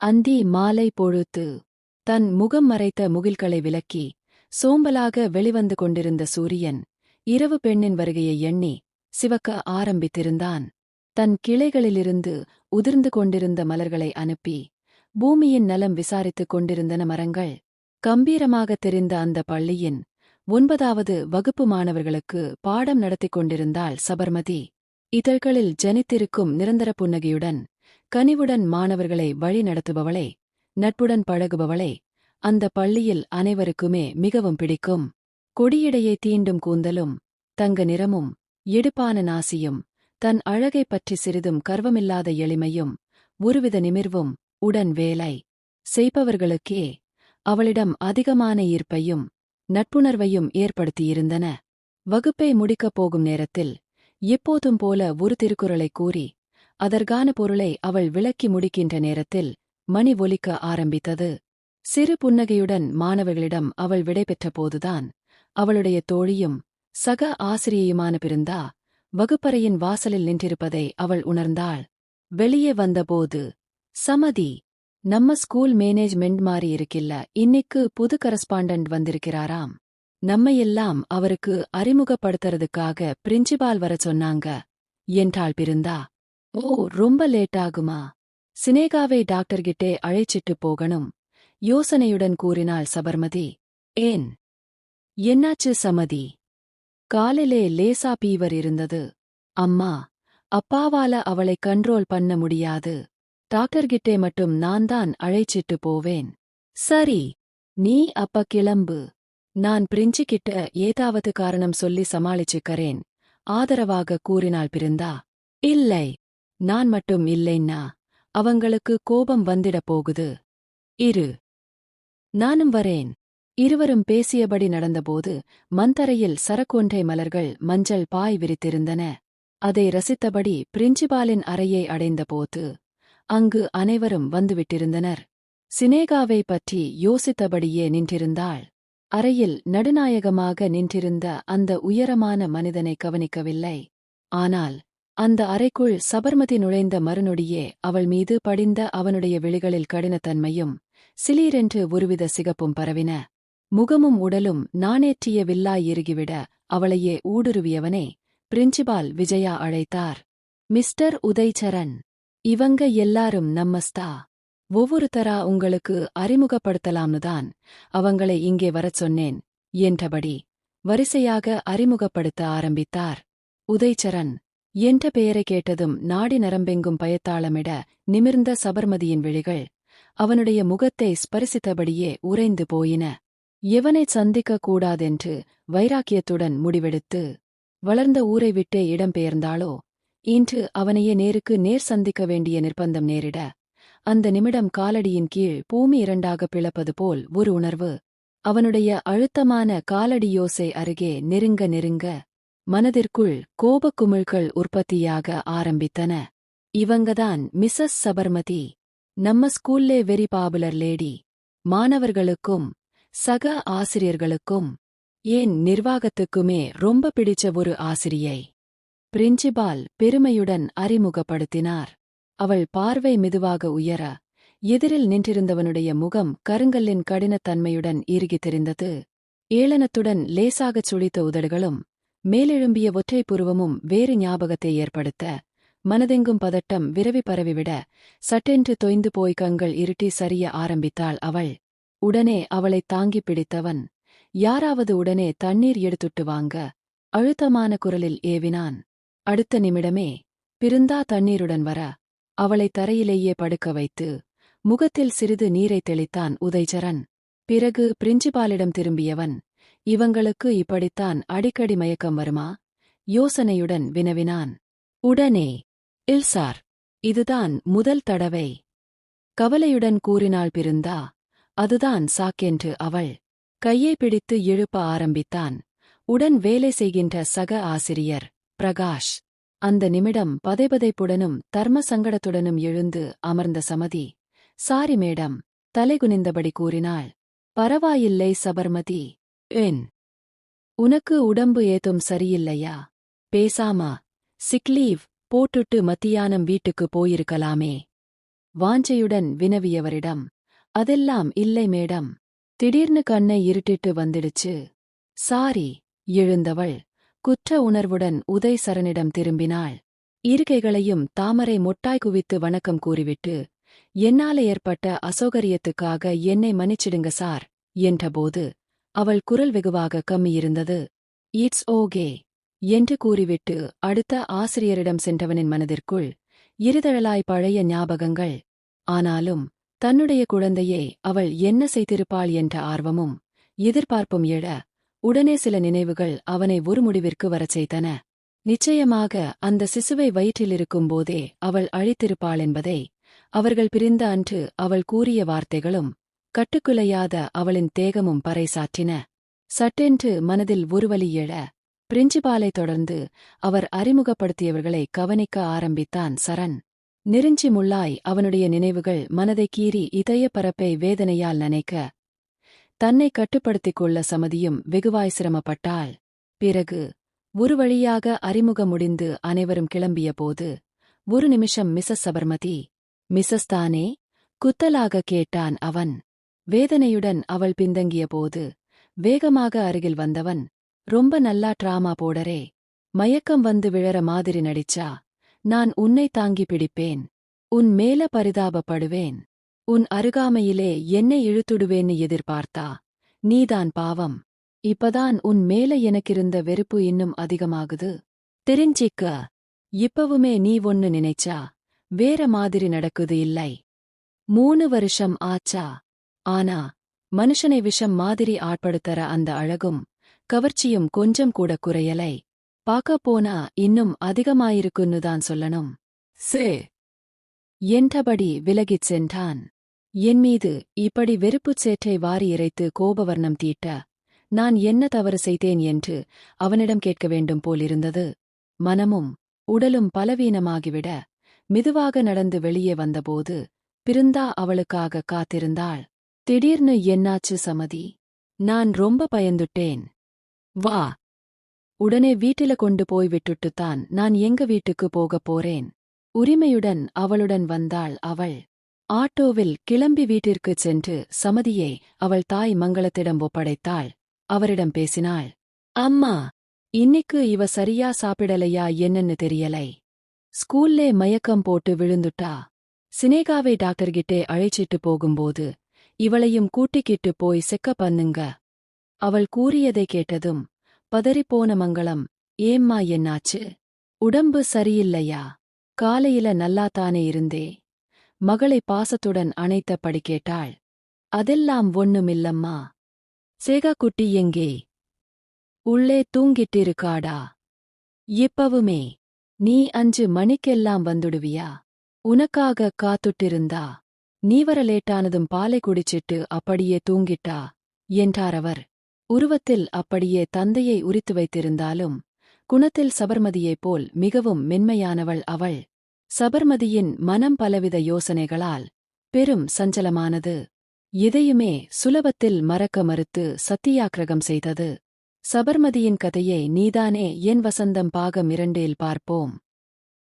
அந்தி மாலை பொழுத்து தன் முகம் மறைத்த முகில்களை விலக்கி சோம்பலாக வெளிவந்து கொண்டிருந்த சூரியன் இரவு பெண்ணின் வருகையை எண்ணி சிவக்க ஆரம்பித்திருந்தான். தன் கிளைகளிலிருந்து உதிர்ந்து கொண்டிருந்த மலர்களை அனுப்பி பூமியின் நலம் விசாரித்துக் கொண்டிருந்தன மரங்கள். கம்பீரமாகத் தெரிந்த அந்த பள்ளியின் ஒன்பதாவது வகுப்பு மாணவர்களுக்கு பாடம் நடத்திக் கொண்டிருந்தாள் சபர்மதி. இதழ்களில் ஜனித்திருக்கும் நிரந்தர புன்னகையுடன் கனிவுடன் மாணவர்களை வழி நடத்துபவளே நட்புடன் பழகுபவளே அந்த பள்ளியில் அனைவருக்குமே மிகவும் பிடிக்கும். கொடியிடையே தீண்டும் கூந்தலும் தங்க நிறமும் எடுப்பான நாசியும் தன் அழகைப் பற்றி சிறிதும் கர்வமில்லாத எளிமையும் ஒருவித நிமிர்வும் உடன் வேலை செய்பவர்களுக்கே அவளிடம் அதிகமான ஈர்ப்பையும் நட்புணர்வையும் ஏற்படுத்தியிருந்தன. வகுப்பை முடிக்கப் போகும் நேரத்தில் எப்போதும் போல ஒரு திருக்குறளைக் கூறி அதற்கான பொருளை அவள் விளக்கி முடிக்கின்ற நேரத்தில் மணி ஒலிக்க ஆரம்பித்தது. சிறு புன்னகையுடன் மாணவர்களிடம் அவள் விடைபெற்ற போதுதான் அவளுடைய தோழியும் சக ஆசிரியையுமான பிருந்தா வகுப்பறையின் வாசலில் நின்றிருப்பதை அவள் உணர்ந்தாள். வெளியே வந்தபோது சமதி நம்ம ஸ்கூல் மேனேஜ்மெண்ட் மாறி இருக்கில்ல இன்னைக்கு புது கரஸ்பாண்டன்ட் வந்திருக்கிறாராம். நம்மையெல்லாம் அவருக்கு அறிமுகப்படுத்துறதுக்காக பிரின்சிபால் வர சொன்னாங்க என்றாள் பிருந்தா. ஓ ரொம்ப லேட் ஆகுமா? சினேகாவை டாக்டர்கிட்டே அழைச்சிட்டு போகணும். யோசனையுடன் கூறினாள் சபர்மதி. ஏன்? என்னாச்சு சமதி? காலிலே லேசா பீவர் இருந்தது. அம்மா அப்பாவால அவளை கண்ட்ரோல் பண்ண முடியாது. டாக்டர்கிட்டே மட்டும் நான் தான் அழைச்சிட்டு போவேன். சரி நீ அப்ப கிளம்பு. நான் பிரிஞ்சிக்கிட்ட ஏதாவது காரணம் சொல்லி சமாளிச்சுக்கறேன். ஆதரவாக கூறினாள் பிருந்தா. இல்லை. நான் மட்டும் இல்லைன்னா அவங்களுக்கு கோபம் வந்திடப் போகுது. இரு. நானும் வரேன். இருவரும் பேசியபடி நடந்தபோது மந்தரையில் சரக்கொன்றை மலர்கள் மஞ்சள் பாய் விரித்திருந்தன. அதை ரசித்தபடி பிரின்சிபாலின் அறையை அடைந்தபோது அங்கு அனைவரும் வந்துவிட்டிருந்தனர். சினேகாவை பற்றி யோசித்தபடியே நின்றிருந்தாள். அறையில் நடுநாயகமாக நின்றிருந்த அந்த உயரமான மனிதனை கவனிக்கவில்லை. ஆனால் அந்த அறைக்குள் சபர்மதி நுழைந்த மறுநொடியே அவள் மீது படிந்த அவனுடைய விழிகளில் கடினத்தன்மையும் சிலீரென்று ஒருவித சிகப்பும் பரவின. முகமும் உடலும் நாணேற்றிய வில்லாய் இறுகிவிட அவளையே ஊடுருவியவனே பிரின்சிபால் விஜயா அழைத்தார். மிஸ்டர் உதய்சரண் இவங்க எல்லாரும் நம்மஸ்தா. ஒவ்வொருத்தரா உங்களுக்கு அறிமுகப்படுத்தலாம்னுதான் அவங்களை இங்கே வரச் சொன்னேன் என்றபடி வரிசையாக அறிமுகப்படுத்த ஆரம்பித்தார். உதய்சரண் என்ற பெயரை கேட்டதும் நாடி நரம்பெங்கும் பயத்தாளமிட நிமிர்ந்த சபர்மதியின் விழிகள் அவனுடைய முகத்தை ஸ்பரிசித்தபடியே உறைந்து போயின. எவனைச் சந்திக்கக் கூடாதென்று வைராக்கியத்துடன் முடிவெடுத்து வளர்ந்த ஊரை விட்டே இடம்பெயர்ந்தாளோ இன்று அவனையே நேருக்கு நேர் சந்திக்க வேண்டிய நிர்பந்தம் நேரிட அந்த நிமிடம் காலடியின் கீழ் பூமி இரண்டாக பிளப்பது போல் ஒரு உணர்வு அவனுடைய அழுத்தமான காலடியோசை அருகே நெருங்க நெருங்க மனதிற்குள் கோபக்குமிழ்கள் உற்பத்தியாக ஆரம்பித்தன. இவங்கதான் மிஸ்ஸஸ் சபர்மதி நம்ம ஸ்கூல்லே வெரி பாப்புலர் லேடி. மாணவர்களுக்கும் சக ஆசிரியர்களுக்கும் ஏன் நிர்வாகத்துக்குமே ரொம்ப பிடிச்ச ஒரு ஆசிரியை. பிரின்சிபால் பெருமையுடன் அறிமுகப்படுத்தினார். அவள் பார்வை மெதுவாக உயர எதிரில் நின்றிருந்தவனுடைய முகம் கருங்கல்லின் கடினத்தன்மையுடன் இறுகித் தெரிந்தது. ஏளனத்துடன் லேசாகச் சுழித்த உதடுகளும் மேலெழும்பிய ஒற்றை புருவமும் வேறு ஞாபகத்தை ஏற்படுத்த மனதெங்கும் பதட்டம் விரவி பரவிவிட சட்டென்று தொய்ந்து போய் கங்கள் இருட்டி சரிய ஆரம்பித்தாள் அவள். உடனே அவளைத் தாங்கிப் பிடித்தவன் யாராவது உடனே தண்ணீர் எடுத்துட்டு வாங்க அழுத்தமான குரலில் ஏவினான். அடுத்த நிமிடமே பிருந்தா தண்ணீருடன் வர அவளை தரையிலேயே படுக்க வைத்து முகத்தில் சிறிது நீரை தெளித்தான் உதய்சரன். பிறகு பிரின்சிபாலிடம் திரும்பியவன் இவங்களுக்கு இப்படித்தான் அடிக்கடி மயக்கம் வருமா? யோசனையுடன் வினவினான். உடனே இல் சார் இதுதான் முதல் தடவை. கவலையுடன் கூறினாள் பிருந்தா அதுதான் சாக்கென்று. அவள் கையை பிடித்து எழுப்ப ஆரம்பித்தான். உடன் வேலை செய்கின்ற சக ஆசிரியர் பிரகாஷ் அந்த நிமிடம் பதைபதைப்புடனும் தர்ம சங்கடத்துடனும் எழுந்து அமர்ந்த சமதி. சாரி மேடம் தலைகுனிந்தபடி கூறினாள். பரவாயில்லை சபர்மதி என். உனக்கு உடம்பு ஏதும் சரியில்லையா? பேசாமா. சிக்லீவ் போட்டுட்டு மத்தியானம் வீட்டுக்கு போயிருக்கலாமே. வாஞ்சையுடன் வினவியவரிடம் அதெல்லாம் இல்லை மேடம். திடீர்னு கண்ணை இருட்டிட்டு வந்துடுச்சு. சாரி எழுந்தவள் குற்ற உணர்வுடன் உதய் சரணிடம் திரும்பினாள். இருக்கைகளையும் தாமரை மொட்டாய் குவித்து வணக்கம் கூறிவிட்டு என்னால் ஏற்பட்ட அசௌகரியத்துக்காக என்னை மன்னிச்சிடுங்க சார் என்றபோது அவள் குரல் வெகுவாக கம்மியிருந்தது. இட்ஸ் ஓகே என்று கூறிவிட்டு அடுத்த ஆசிரியரிடம் சென்றவனின் மனதிற்குள் இருதழலாய் பழைய ஞாபகங்கள். ஆனாலும் தன்னுடைய குழந்தையை அவள் என்ன செய்திருப்பாள் என்ற ஆர்வமும் எதிர்பார்ப்பும் எழ உடனே சில நினைவுகள் அவனை ஒரு முடிவிற்கு வரச் செய்தன. நிச்சயமாக அந்த சிசுவை வயிற்றிலிருக்கும் போதே அவள் அழித்திருப்பாள் என்பதை அவர்கள் பிரிந்த அன்று அவள் கூறிய வார்த்தைகளும் கட்டுக்குலையாத அவளின் தேகமும் பறைசாற்றின. சட்டென்று மனதில் ஒருவலி எழ பிரிஞ்சிபாலை தொடர்ந்து அவர் அறிமுகப்படுத்தியவர்களை கவனிக்க ஆரம்பித்தான் சரண். நெருஞ்சி முள்ளாய் அவனுடைய நினைவுகள் மனதை கீறி இதய பரப்பை வேதனையால் நனைக்க தன்னை கட்டுப்படுத்திக் கொள்ள சமதியும் வெகுவாய் சிரமப்பட்டாள். பிறகு ஒரு வழியாக அறிமுகம் முடிந்து அனைவரும் கிளம்பியபோது ஒரு நிமிஷம் மிசஸ் சபர்மதி மிசஸ் தானே? குத்தலாக கேட்டான் அவன். வேதனையுடன் அவள் பின்தங்கியபோது வேகமாக அருகில் வந்தவன் ரொம்ப நல்லா ட்ராமா போடரே மயக்கம் வந்து விழற மாதிரி நடிச்சா நான் உன்னை தாங்கி பிடிப்பேன் உன் மேல பரிதாபப்படுவேன் உன் அருகாமையிலே என்னை இழுத்துடுவேன்னு எதிர்பார்த்தா நீதான் பாவம் இப்பதான் உன் மேல எனக்கிருந்த வெறுப்பு இன்னும் அதிகமாகுது தெரிஞ்சிக்க இப்பவுமே நீ ஒன்னு நினைச்சா வேற மாதிரி நடக்குது இல்லை மூணு வருஷம் ஆச்சா ஆனா மனுஷனை விஷம் மாதிரி ஆட்படுத்தற அந்த அழகும் கவர்ச்சியும் கொஞ்சம் கூட குறையலை. பாக்கப் போனா இன்னும் அதிகமாயிருக்குன்னு தான் சொல்லணும். சே! என்றபடி விலகிச் சென்றான். என் மீது இப்படி வெறுப்புச் சேற்றை வாரி இறைத்து கோபவர்ணம் தீட்ட நான் என்ன தவறு செய்தேன் என்று அவனிடம் கேட்க வேண்டும் போலிருந்தது. மனமும் உடலும் பலவீனமாகிவிட மெதுவாக நடந்து வெளியே வந்தபோது பிருந்தா அவளுக்காக காத்திருந்தாள். திடீர்னு என்னாச்சு சமதி? நான் ரொம்ப பயந்துட்டேன். வா. உடனே வீட்டில கொண்டு போய் விட்டுட்டுத்தான் நான் எங்க வீட்டுக்கு போகப் போறேன். உரிமையுடன் அவளுடன் வந்தாள் அவள். ஆட்டோவில் கிளம்பி வீட்டிற்குச் சென்று சமதியை அவள் தாய் மங்களத்திடம் ஒப்படைத்தாள். அவரிடம் பேசினாள். அம்மா இன்னிக்கு இவ சரியா சாப்பிடலையா என்னன்னு தெரியலை. ஸ்கூல்லே மயக்கம் போட்டு விழுந்துட்டா. சினேகாவை டாக்டர்கிட்டே அழைச்சிட்டு போகும்போது இவளையும் கூட்டிக்கிட்டு போய் செக்க பண்ணுங்க. அவள் கூறியதை கேட்டதும் பதறிப்போன மங்களம் ஏம்மா என்னாச்சு? உடம்பு சரியில்லையா? காலையில நல்லாத்தானே இருந்தே? மகளை பாசத்துடன் அணைத்தபடி கேட்டாள். அதெல்லாம் ஒண்ணுமில்லம்மா. சேகாக்குட்டி எங்கே? உள்ளே தூங்கிட்டிருக்காடா? இப்பவுமே நீ அஞ்சு மணிக்கெல்லாம் வந்துடுவியா? உனக்காக காத்துட்டிருந்தா? நீ வர லேட்டானதும் பாலை குடிச்சிட்டு அப்படியே தூங்கிட்டா? என்றாரவர் உருவத்தில் அப்படியே தந்தையை உரித்து வைத்திருந்தாலும் குணத்தில் சபர்மதியைப் போல் மிகவும் மென்மையானவள் அவள். சபர்மதியின் மனம் பலவித யோசனைகளால் பெரும் சஞ்சலமானது. எதையுமே சுலபத்தில் மறக்க மறுத்து சத்தியாக்கிரகம் செய்தது. சபர்மதியின் கதையை நீதானே என் வசந்தம் பாகம் இரண்டில் பார்ப்போம்.